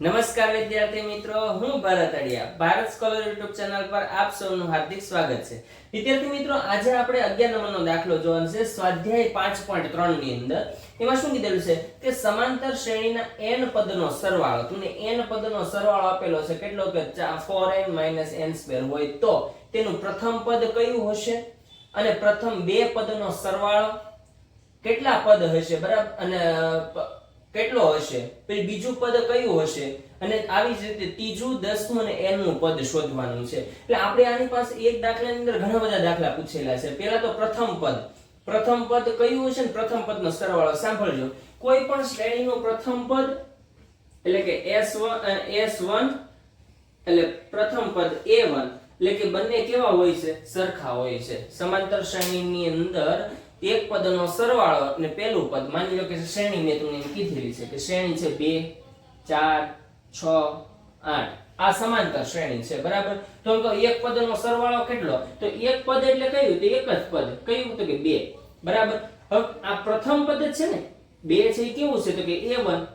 નમસ્કાર વિદ્યાર્થી મિત્રો, હું Bharat Adiya. Bharat scholar YouTube channel પર આપ સૌનું હાર્દિક સ્વાગત છે. વિદ્યાર્થી મિત્રો, આજે આપણે 11 નંબરનો દાખલો જોવાનો છે, સ્વાધ્યાય 5.3 ની અંદર. એમાં શું કીધેલું છે? કે સમાંતર શ્રેણીના n પદનો સરવાળો તુને n પદનો સરવાળો આપેલો છે, કેટલો કે 4n n2 હોય તો, તેનું પ્રથમ પદ કયું હશે? અને પ્રથમ બે પદનો સરવાળો કેટલા પદ હશે? બરાબર? અને કેટલો હશે? પછી બીજું પદ કયું હશે? અને આવી જ રીતે ત્રીજું દસમું અને n પદ શોધવાનું છે. એટલે આપણે આની પાસે એક દાખલાની અંદર ઘણા બધા દાખલા પૂછેલા છે. પહેલા તો પ્રથમ પદ. પ્રથમ પદ કયું હશે ને પ્રથમ પદનો સરવાળો સાંભળજો. કોઈ પણ શ્રેણીનું પ્રથમ પદ એટલે કે s1 અ, s1 એટલે પ્રથમ પદ a1 એટલે કે બંને કેવા હોય છે? સરખા હોય છે. સમાંતર શ્રેણીની અંદર એક પદનો સરવાળો અને પહેલું પદ. માની લો કે શ્રેણી મેં તમને એમ કીધેલી છે કે શ્રેણી છે 2 4 6 8 આ સમાંતર શ્રેણી છે, બરાબર? તો કહો એક પદનો સરવાળો કેટલો? તો એક પદ એટલે કયું? તો એક જ પદ. કયું? તો કે બે. બરાબર? હવે આ પ્રથમ પદ છે ને? બે છે એ કેવું છે? તો કે એ વન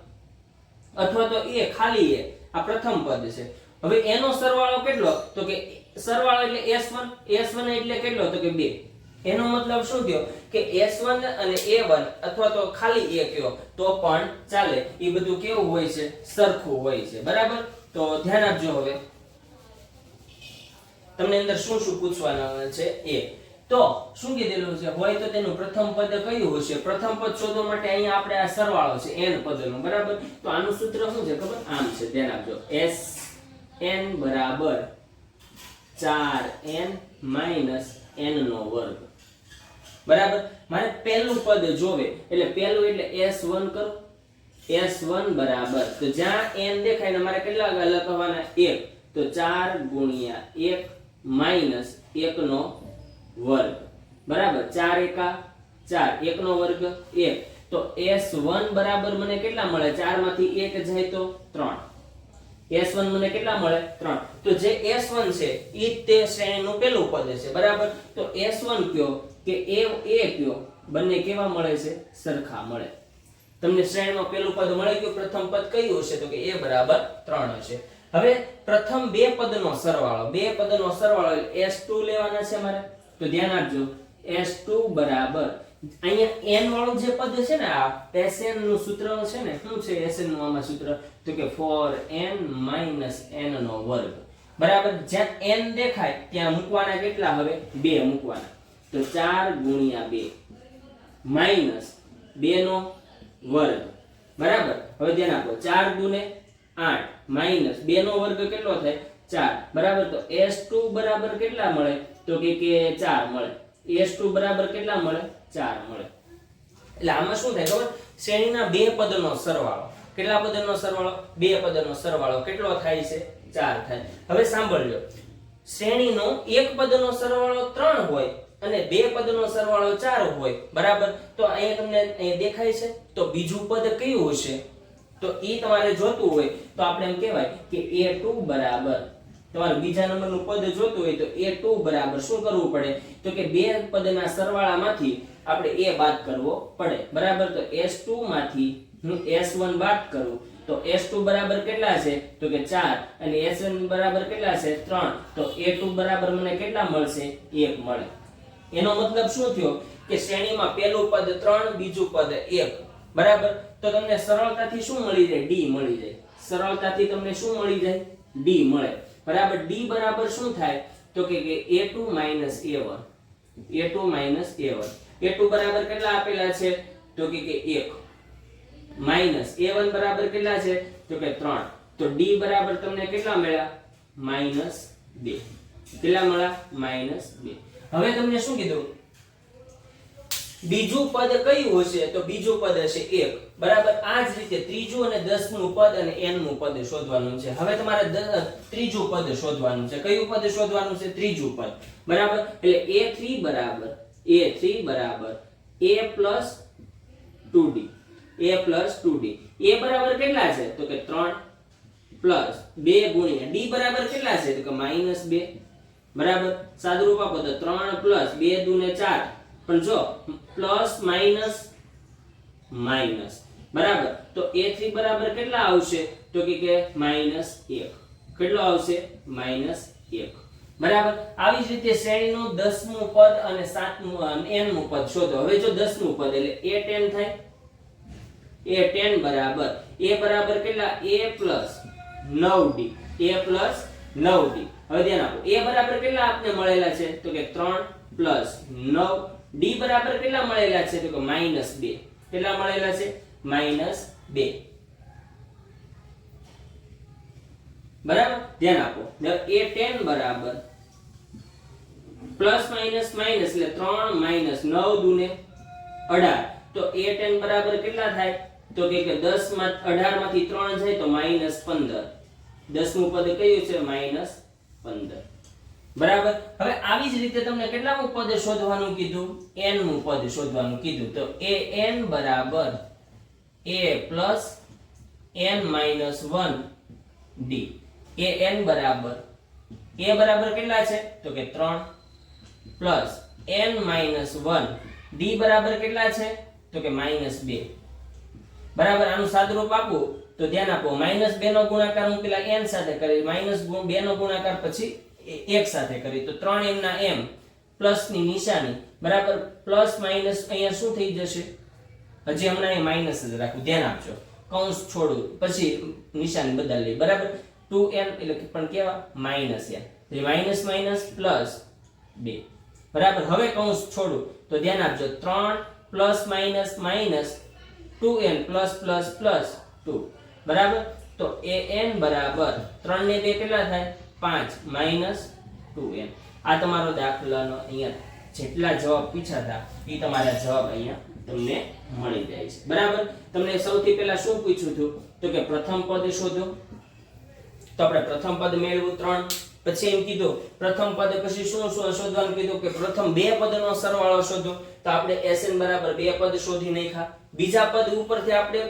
અથવા તો એ ખાલી એ. આ પ્રથમ પદ છે. હવે એનો સરવાળો કેટલો? તો કે સરવાળો એટલે s1 s1 એટલે કેટલો? તો કે 2 એનો મતલબ શું થયો કે s1 અને a1 અથવા તો ખાલી a કયો, તો પણ ચાલે. એ બધું કેવું હોય છે? સરખું હોય છે. બરાબર? તો ધ્યાન આપજો હવે. તમને અંદર શું શું પૂછવાના છે એ. તો શું કીધેલું છે? હોય તો તેનું પ્રથમ પદ કયું હશે? પ્રથમ પદ શોધવા માટે અહીંયા આપણે આ સરવાળો છે, n પદનો. બરાબર? તો આનું સૂત્ર શું છે? ખબર? આમ છે. ધ્યાન આપજો. S n બરાબર 4n માઇનસ n નો વર્ગ. બરાબર? મારે પહેલું પદ જોવે. એટલે પહેલું એટલે s1 કરો. S1 બરાબર. તો જ્યાં n દેખાય ને મારે કેટલા લખવાના? 1 તો 4 ગુણ્યા 1 માઇનસ 1 નો વર્ગ. બરાબર? 4 એકા 4 1 નો વર્ગ 1 તો s1 બરાબર મને કેટલા મળે? 4 માંથી 1 જાય તો 3 S1 મને કેટલા મળે? 3 તો જે S1 છે, ઈ તે શ્રેણીનું પહેલું પદ છે. બરાબર? તો S1 કયો કે A A કયો? બંને કેવા મળે છે? સરખા મળે. તમને શ્રેણીમાં પહેલું પદ મળી ગયું પ્રથમ પદ કયું હશે? તો કે A બરાબર 3 હશે. હવે પ્રથમ બે પદનો સરવાળો. બે પદનો સરવાળો એટલે S2 લેવાના છે મારે તો ધ્યાન આપજો. S2 બરાબર અહીંયા n વાળું જે પદ છે ને, આ Sn નું સૂત્ર છે ને, શું છે Sn નું આમાં સૂત્ર? તો કે 4n n નો વર્ગ. બરાબર? જ્યાં n દેખાય, ત્યાં મૂકવાના કેટલા હવે? બે મૂકવાના. તો 4 ગુણ્યા 2 માઇનસ 2 નો વર્ગ. બરાબર? હવે ધ્યાન આપો. 4 ગુણે 8 માઇનસ 2 નો વર્ગ કેટલો થાય? 4 બરાબર? તો s2 બરાબર કેટલા મળે? તો કે કે 4 મળે. S2 બરાબર કેટલા મળે? ચાર મળે. એટલે આમાં શું થાય ખબર? શ્રેણીના બે પદનો સરવાળો. કેટલા પદનો સરવાળો? બે પદનો સરવાળો. કેટલો થાય છે? ચાર થાય. હવે સાંભળજો. શ્રેણીનો એક પદનો સરવાળો ત્રણ હોય અને બે પદનો સરવાળો ચાર હોય. બરાબર? તો અહીંયા તમને અહીંયા દેખાય છે. તો બીજું પદ કયું હશે? તો એ તમારે જોતું હોય. તો આપણે એમ કહેવાય કે એ ટુ બરાબર તમારે બીજા નંબરનું પદ જોતું હોય તો a2 બરાબર શું કરવું પડે? તો કે બે પદના સરવાળામાંથી આપણે a બાદ કરવો પડે. બરાબર? તો s2 માંથી હું s1 બાદ કરું. તો s2 બરાબર કેટલા છે? તો કે 4 અને s1 બરાબર કેટલા છે? 3 તો a2 બરાબર મને કેટલા મળશે? 1 મળે. એનો મતલબ શું થયો? કે શ્રેણીમાં પહેલું પદ 3 બીજું પદ 1 બરાબર? તો તમને સરળતાથી શું મળી જાય? d મળી જાય. સરળતાથી તમને શું મળી જાય? d મળે. બરાબર d બરાબર શું થાય? તો કે કે a2 a1 a2 a1 a2 બરાબર કેટલા આપેલા છે? તો કે કે 1 એ a1 બરાબર કેટલા છે? તો કે 3 તો d બરાબર તમને કેટલા મળ્યા? માઇનસ 2 કેટલા મળ્યા? માઇનસ 2 હવે તમને શું કીધું? બીજું પદ કયું હશે? તો બીજું પદ હશે 1 બરાબર? આ જ રીતે ત્રીજું અને દસમું પદ અને n નું પદ શોધવાનું છે. હવે તમારે ત્રીજું પદ શોધવાનું છે. કયું પદ શોધવાનું છે? ત્રીજું પદ. બરાબર? એટલે a3 બરાબર. a3 બરાબર. a 2d a 2d a બરાબર કેટલા છે? તો કે 3 પ્લસ 2 ગુણ્યા d બરાબર કેટલા છે? તો કે માઇનસ 2 બરાબર? સાદુરૂપ પદ તો 3 પ્લસ 2 દુને 4 પણ જો, પ્લસ માઇનસ માઇનસ બરાબર? તો a3 બરાબર કેટલા આવશે? તો કે કે માઇનસ એક. કેટલો આવશે? માઇનસ એક. બરાબર? આવી જ રીતે શ્રેણીનું દસમું પદ અને સાતમું એનમું પદ શોધો. હવે જો દસમું પદ એટલે એ ટેન થાય. એ ટેન બરાબર. એ બરાબર કેટલા? એ પ્લસ નવ ડી. એ પ્લસ નવ ડી. હવે ધ્યાન આપો. એ બરાબર કેટલા આપને મળેલા છે? તો કે ત્રણ પ્લસ નવ ડી બરાબર કેટલા મળેલા છે? તો કે માઇનસ બે. કેટલા મળેલા છે? માઇનસ બે. બરાબર? ધ્યાન આપો. એ ટેન બરાબર. પ્લસ માઇનસ માઇનસ એટલે ત્રણ માઇનસ નવ દુને અઢાર. તો એ ટેન બરાબર કેટલા થાય? તો કે દસમાં અઢારમાંથી ત્રણ જાય તો માઇનસ પંદર. દસમું પદ કયું છે? માઇનસ પંદર. બરાબર? હવે આવી જ રીતે તમને કેટલામું પદ શોધવાનું કીધું? N મું પદ શોધવાનું કીધું. તો એ n બરાબર a plus n minus one d a n બરાબર. a બરાબર કેટલા છે? તો કે ત્રણ. Plus n minus one d બરાબર કેટલા છે? તો કે માઇનસ બે. બરાબર? આનું સાદુરૂપ આપું. તો ધ્યાન આપો. માઇનસ બે નો ગુણાકાર હું પેલા n સાથે કરી માઇનસ બે નો ગુણાકાર પછી એક સાથે કરી તો ત્રણ m ના m પ્લસની નિશાની. બરાબર? પ્લસ, માઇનસ, અહીંયા શું થઈ જશે? હજી હમણાં એ માઇનસ જ રાખું. ધ્યાન આપજો. કૌંસ છોડું. પછી નિશાની બદલી બરાબર? ટુ n એટલે પણ કેવા? માઇનસ n એટલે માઇનસ માઇનસ, પ્લસ બે. બરાબર? હવે કૌંસ છોડું. તો ધ્યાન આપજો. ત્રણ plus, minus minus two n plus plus plus two. બરાબર? તો એ એન બરાબર. ત્રણ ને બે કેટલા થાય? પાંચ માઇનસ ટુ એમ. આ તમારો દાખલાનો અહીંયા જેટલા જવાબ પૂછાતા એ તમારા જવાબ અહીંયા તમને મળી જાય છે. બરાબર? તમને સૌથી પહેલા શું પૂછ્યું હતું? તો કે પ્રથમ પદ શોધો. તો આપણે પ્રથમ પદ મેળવું ત્રણ. પછી એમ કીધું, પ્રથમ પદ પછી શું શું શોધવાનું? કીધું કે પ્રથમ બે પદનો સરવાળો શોધો. તો આપણે SN બરાબર બે પદ શોધી નાખ્યા. બીજા પદ ઉપરથી આપણે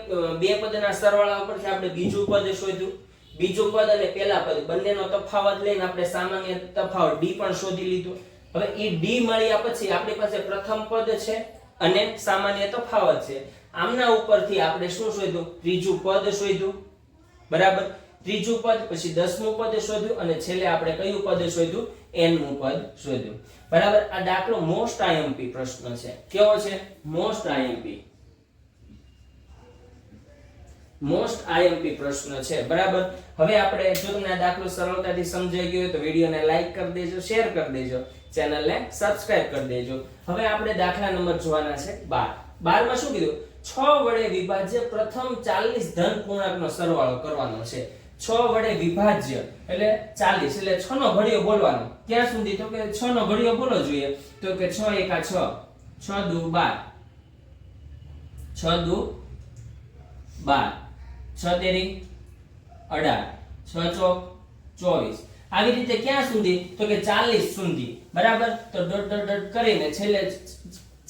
બે પદના સરવાળા ઉપરથી આપણે બીજું પદ શોધ્યું. બીજું પદ અને પહેલા પદ, બંનેનો તફાવત લઈને આપણે સામાન્ય તફાવત ડી પણ શોધી લીધો. હવે એ ડી મળ્યા પછી આપણી પાસે પ્રથમ પદ છે અને સામાન્ય તફાવત છે. આમના ઉપરથી આપણે શું શોધ્યું? ત્રીજું પદ શોધ્યું. બરાબર? ત્રીજું પદ, પછી દસમું પદ શોધ્યું અને છેલ્લે આપણે કયું પદ શોધ્યું? એનમું પદ શોધ્યું. બરાબર? આ દાખલો મોસ્ટ આઈએમપી પ્રશ્ન છે. કેવો છે? મોસ્ટ આઈએમપી મોસ્ટ આઈએમપી પ્રશ્ન છે. બરાબર? હવે આપણે જો તમને આ દાખલો સરળતાથી સમજાઈ ગયો તો વિડીયોને લાઈક કરી દેજો શેર કરી દેજો ચેનલને સબસ્ક્રાઇબ કરી દેજો. હવે આપણે દાખલા નંબર જોવાના છે 12 12 માં શું કીધું? 6 વડે વિભાજ્ય પ્રથમ 40 ધન પૂર્ણાંકનો સરવાળો કરવાનો છે. 6 વડે વિભાજ્ય એટલે 40 એટલે 6 નો ઘડિયો બોલવાનો. ક્યાં સુધી? તો કે 6 નો ઘડિયો બોલો જોઈએ. તો કે 6 એકા 6 6 દુ 12 6 દુ બાર. છ તેરી અઢાર છ ચોક ચોવીસ. આવી રીતે ક્યાં સુધી? તો કે ચાલીસ સુધી. બરાબર? તો ડોટ ડોટ ડોટ કરીને છેલ્લે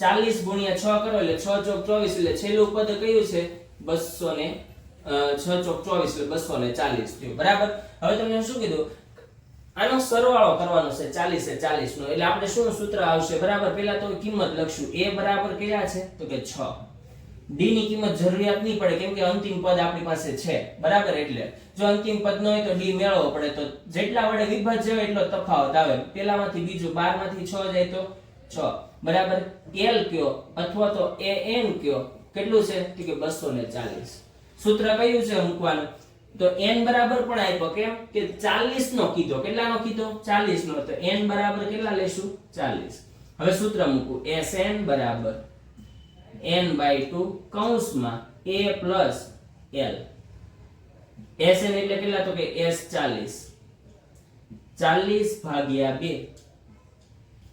ચાલીસ ગુણ્યા છ કરો એટલે છ ચોક ચોવીસ. એટલે છેલ્લું પદ કયું છે? બસો ને છ ચોક ચોવીસ એટલે બસો ને ચાલીસ થયું. બરાબર? હવે તમને શું કીધું? આનો સરવાળો કરવાનો છે 40 એ 40 નો એટલે આપણે શું સૂત્ર આવશે? બરાબર? પહેલા તો કિંમત લખશું. a બરાબર કયા છે? તો કે 6 d ની કિંમત જરૂરિયાત નહીં પડે, કેમ કે અંતિમ પદ આપણી પાસે છે. બરાબર? એટલે જો અંતિમ પદ ન હોય તો ડી મેળવવો પડે. તો જેટલા વડે વિભાજ્ય એટલો તફાવત આવે. પેલામાંથી બીજું 12 માંથી 6 જાય તો 6 બરાબર? એલ કયો અથવા તો an કયો? કેટલું છે? તો કે 240 સૂત્ર કયું છે મૂકવાનું? તો n બરાબર પણ આપ્યો કેમ? કે 40 નો કીધો. કેટલાનો કીધો? 40 નો તો n બરાબર કેટલા લેશું? 40 હવે સૂત્ર મૂકું. Sn બરાબર n બાય 2 કૌંસમાં a પ્લસ l. Sn એટલે કેટલા તો કે s 40 40 ભાગ્યા 2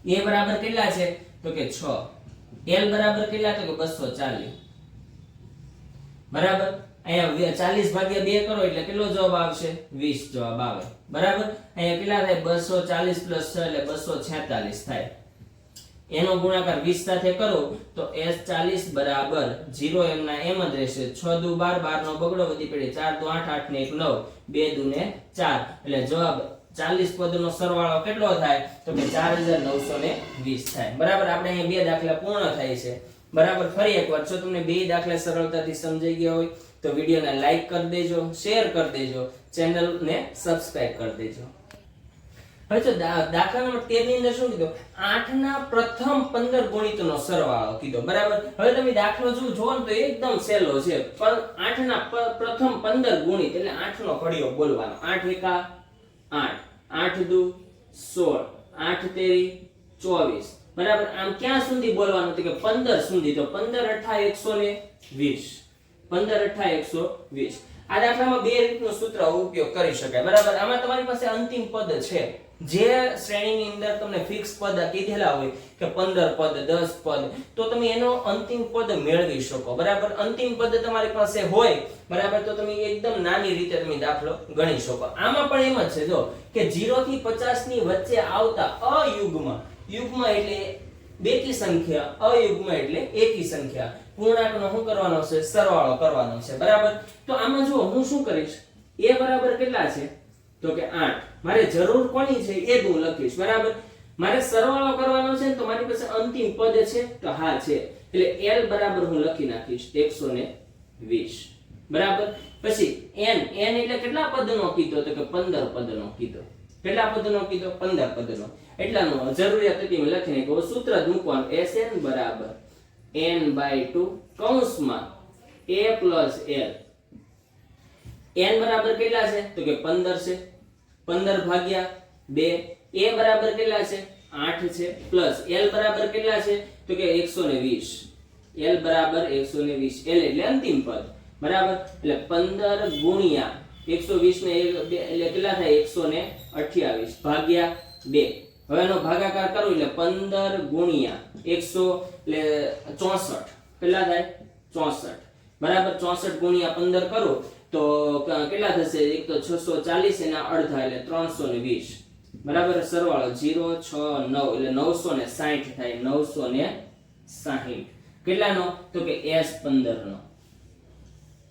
a બરાબર કેટલા છે? તો કે 6 l બરાબર કેટલા? તો કે 240 બરાબર? અહીંયા ચાલીસ ભાગ્યા બે કરો એટલે કેટલો જવાબ આવશે? વીસ જવાબ આવે. બરાબર? અહીંયા કેટલા થાય? બસો ચાલીસ પ્લસ છ એટલે બસો છેતાલીસ થાય. એનો ગુણાકાર વીસ સાથે કરો તો એસ ચાલીસ બરાબર જીરો એમના એમ જ રહેશે. છ દુ બાર બાર નો બગડો, વધી પડે ચાર દુ આઠ આઠ ને એક નવ, બે દુ ને ચાર. એટલે જવાબ ચાલીસ પદનો સરવાળો કેટલો થાય? તો કે ચાર હજાર નવસો ને વીસ થાય. બરાબર? આપણે અહીંયા બે દાખલા પૂર્ણ થાય છે. બરાબર? ફરી એકવાર, જો તમને બે દાખલા સરળતાથી સમજાઈ ગયા હોય તો વિડીયોને લાઈક કરી દેજો, શેર કરી દેજો, ચેનલને સબસ્ક્રાઇબ કરી દેજો. હવે જો દા- દાખલા નંબર 13 ની અંદર શું કીધું? 8 ના પ્રથમ 15 ગુણિતનો સરવાળો કીધો, બરાબર? હવે તમે દાખલો જો જોવો તો એકદમ સહેલો છે. પણ 8 ના પ્રથમ 15 ગુણિત એટલે 8 નો ઘડિયો બોલવાનો. 8 એકા 8 8 દુ 16 8 તેરી 24 બરાબર? આમ ક્યાં સુધી બોલવાનું? તો કે 15 સુધી. તો 15 અઠા 120 15 અઠા 120 આ દાખલામાં બે રીતનું સૂત્ર ઉપયોગ કરી શકાય. બરાબર? આમાં તમારી પાસે અંતિમ પદ છે. જે શ્રેણીની અંદર તમને ફિક્સ પદ કીધેલા હોય કે 15 પદ, દસ પદ, તો તમે એનો અંતિમ પદ મેળવી શકો. બરાબર? અંતિમ પદ તમારી પાસે હોય, બરાબર? તો તમે એકદમ નાની રીતે તમે દાખલો ગણી શકો. આમાં પણ એમ જ છે, જો કે 0 થી 50 ની વચ્ચે આવતા અયુગ્મ, યુગ્મ એટલે બેકી સંખ્યા, અયુગ્મ એટલે એકી સંખ્યા. પૂર્ણાંકનો શું કરવાનો છે? સરવાળો કરવાનો છે. બરાબર? તો આમાં જો હું શું કરીશ? a બરાબર કેટલા છે? તો કે 8 મારે જરૂર કોની છે એ હું લખીશ, બરાબર? મારે સરવાળો કરવાનો છે તો મારી પાસે અંતિમ પદ છે, તો હા છે. એટલે l બરાબર હું લખી નાખીશ 120 બરાબર? પછી n n એટલે કેટલા પદનો કીધો તો કે 15 પદનો કીધો. કેટલા પદનો કીધો? 15 પદનો. એટલાનો જરૂરિયાત હતી મેં લખીને કહું સૂત્ર જ sn બરાબર. N બાય 2 કૌંસમાં a પ્લસ l. N બરાબર કેટલા છે? તો કે 15 છે. 15 ભાગ્યા 2 a બરાબર કેટલા છે? 8 છે. પ્લસ l બરાબર કેટલા છે? તો કે 120 l બરાબર 120 l એટલે અંતિમ પદ. બરાબર? એટલે 15 ગુણ્યા 120 ને એક- બે એટલે કેટલા થાય? 128 ભાગ્યા 2 હવે એનો ભાગાકાર કરો એટલે 15 ગુણ્યા 100 એટલે 64 કેટલા થાય? 64 બરાબર? 64 ગુણ્યા 15 કરો. તો કેટલા થશે? એક તો 640 એના અડધા એટલે 320 બરાબર? સરવાળો 0 6 9 એટલે 960 થાય 960 કેટલાનો? તો કે S15 નો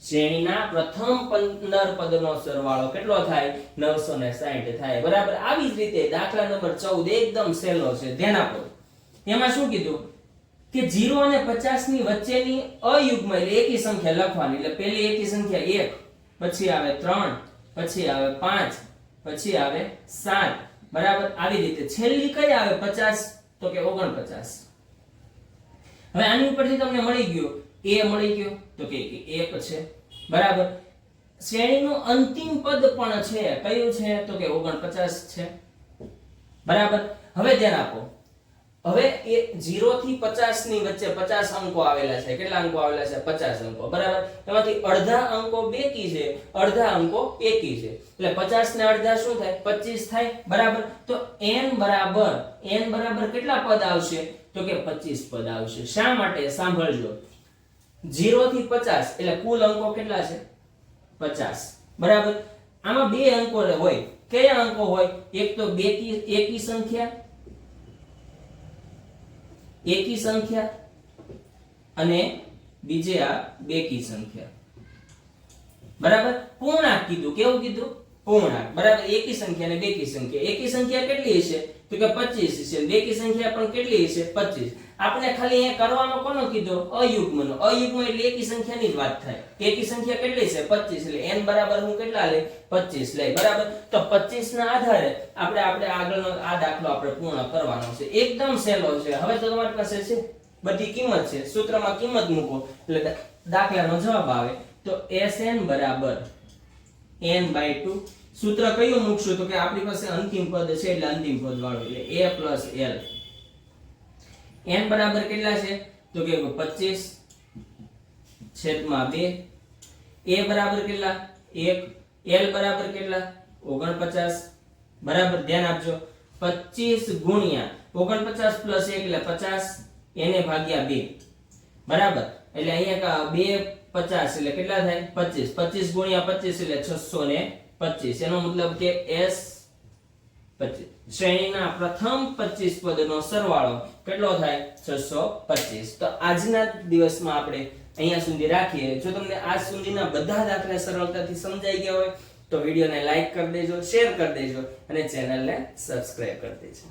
શ્રેણીના પ્રથમ 15 પદનો સરવાળો કેટલો થાય? 960 થાય. બરાબર? આવી જ રીતે દાખલા નંબર ચૌદ એકદમ સહેલો છે. ધ્યાન આપો. એમાં શું કીધું? કે 0 અને 50 ની વચ્ચેની અયુગ્મ એટલે એકી સંખ્યા લખવાની. એટલે પહેલી એકી સંખ્યા 1 પછી આવે ત્રણ, પછી આવે પાંચ, પછી આવે સાત. બરાબર? આવી રીતે. છેલ્લી કઈ આવે? 50 તો કે 49 હવે આની ઉપરથી તમને મળી ગયો. એ મળી ગયો. તો કે એક છે. બરાબર? શ્રેણીનું અંતિમ પદ પણ છે. કયું છે? તો કે 49 છે. બરાબર? હવે ધ્યાન આપો. હવે એ 0 થી 50 ની વચ્ચે 50 અંકો આવેલા છે. કેટલા અંકો આવેલા છે? 50 અંકો. બરાબર? એમાંથી અડધા અંકો બેકી છે. અડધા અંકો એકી છે. એટલે 50 ને અડધા શું થાય? 25 થાય. બરાબર? તો n બરાબર n બરાબર કેટલા પદ આવશે? તો કે 25 પદ આવશે. શા માટે? સાંભળજો. 0 થી 50 એટલે કુલ અંકો કેટલા છે? 50 બરાબર? આમાં બે અંકો હોય. કયા અંકો હોય? એક તો બેકી, એકી સંખ્યા એકી સંખ્યા અને બીજે આ બેકી સંખ્યા. બરાબર? પૂર્ણાંક કીધું. કેવું કીધું? પૂર્ણાંક. બરાબર? એકી સંખ્યા અને બેકી સંખ્યા. એકી સંખ્યા કેટલી હશે? તો કે 25 છે બેકી સંખ્યા પણ કેટલી હશે? 25 આપણે ખાલી એ કરવાનો કોનો કીધો? અયુગ્મનો. અયુગ્મ એટલે એકી સંખ્યાની જ વાત થાય. એકી સંખ્યા કેટલી છે? 25 એટલે n બરાબર હું કેટલા લે 25 લે બરાબર? તો 25 ના આધારે આપણે આપણે આગળનો આ દાખલો આપણે પૂર્ણ કરવાનો છે. એકદમ સહેલો છે. હવે તો તમારી પાસે છે બધી કિંમત છે. સૂત્રમાં કિંમત મૂકો. એટલે દાખલાનો જવાબ આવે. તો Sn બરાબર n બાય 2 સૂત્ર કયું મૂકશું? તો કે આપણી પાસે અંતિમ પદ છે એટલે અંતિમ પદ વાળું. એટલે a l n બરાબર કેટલા છે? તો કે 25 છેદમાં 2 a બરાબર કેટલા? 1 l બરાબર કેટલા? 49 બરાબર, ધ્યાન આપજો. 25 ગુણ્યા 49 પ્લસ 1 એટલે 50 એને ભાગ્યા 2 બરાબર? એટલે અહીંયા બે પચાસ એટલે કેટલા થાય? પચીસ. પચીસ ગુણ્યા પચીસ એટલે છસો ને પચીસ. એનો મતલબ કે પચીસ શ્રેણીના પ્રથમ પચીસ પદનો સરવાળો કેટલો થાય? છસો પચીસ. તો આજના દિવસમાં આપણે અહીંયા સુધી રાખીએ. જો તમને આજ સુધીના બધા દાખલા સરળતાથી સમજાઈ ગયા હોય, તો વિડીયોને લાઈક કરી દેજો, શેર કરી દેજો અને ચેનલને સબસ્ક્રાઇબ કરી દેજો.